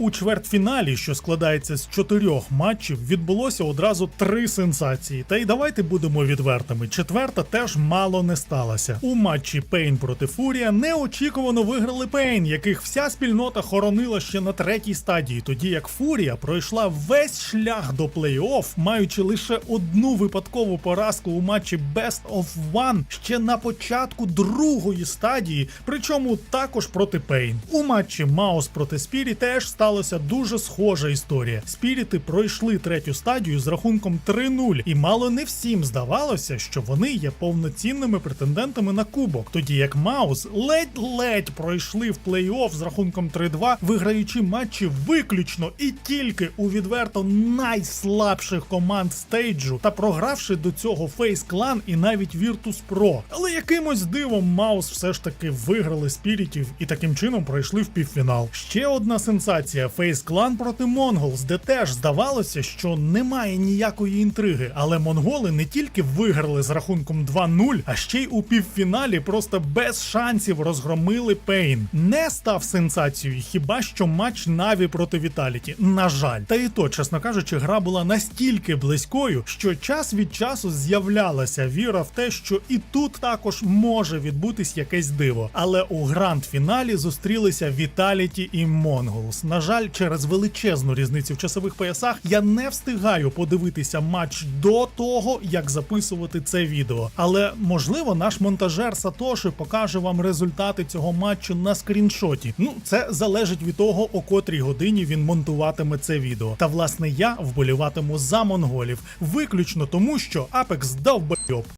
У чвертьфіналі, що складається з чотирьох матчів, відбулося одразу три сенсації. Та й давайте будемо відвертими. Четверта теж мало не сталася. У матчі Пейн проти Фурія неочікувано виграли Пейн, яких вся спільнота хоронила ще на третій стадії, тоді як Фурія пройшла весь шлях до плей-офф, маючи лише одну випадкову поразку у матчі Best of One ще на початку другої стадії, причому також проти Пейн. У матчі Маус проти Спірі теж сталася дуже схожа історія. Спіріти пройшли третю стадію з рахунком 3-0, і мало не всім здавалося, що вони є повноцінними претендентами на кубок, тоді як Маус ледь-ледь пройшли в плей-офф з рахунком 3-2, виграючи матчі виключно і тільки у відверто найслабших команд стейджу та програвши до цього Фейс Клан і навіть Virtus Pro. Але якимось дивом Маус все ж таки виграли спірітів і таким чином пройшли в півфінал. Ще одна сенсація: Фейс Клан проти Монголс, де теж здавалося, що немає ніякої інтриги. Але монголи не тільки виграли з рахунком 2-0, а ще й у півфіналі просто без шансів розгромили Пейн. Не став сенсацією хіба що матч Наві проти Віталіті. На жаль, та і то, чесно кажучи, гра була настільки близькою, що час від часу з'являлася віра в те, що і тут також може відбутись якесь диво. Але у гранд-фіналі зустрілися Віталіті і Монголс. На жаль, через величезну різницю в часових поясах я не встигаю подивитися матч до того, як записувати це відео. Але можливо, наш монтажер Сатоши покаже вам результати цього матчу на скріншоті. Ну, це залежить від того, о котрій годині він монтуватиме це відео. Та власне я вболіватиму за монголів, виключно тому, що Апекс дав бойоб.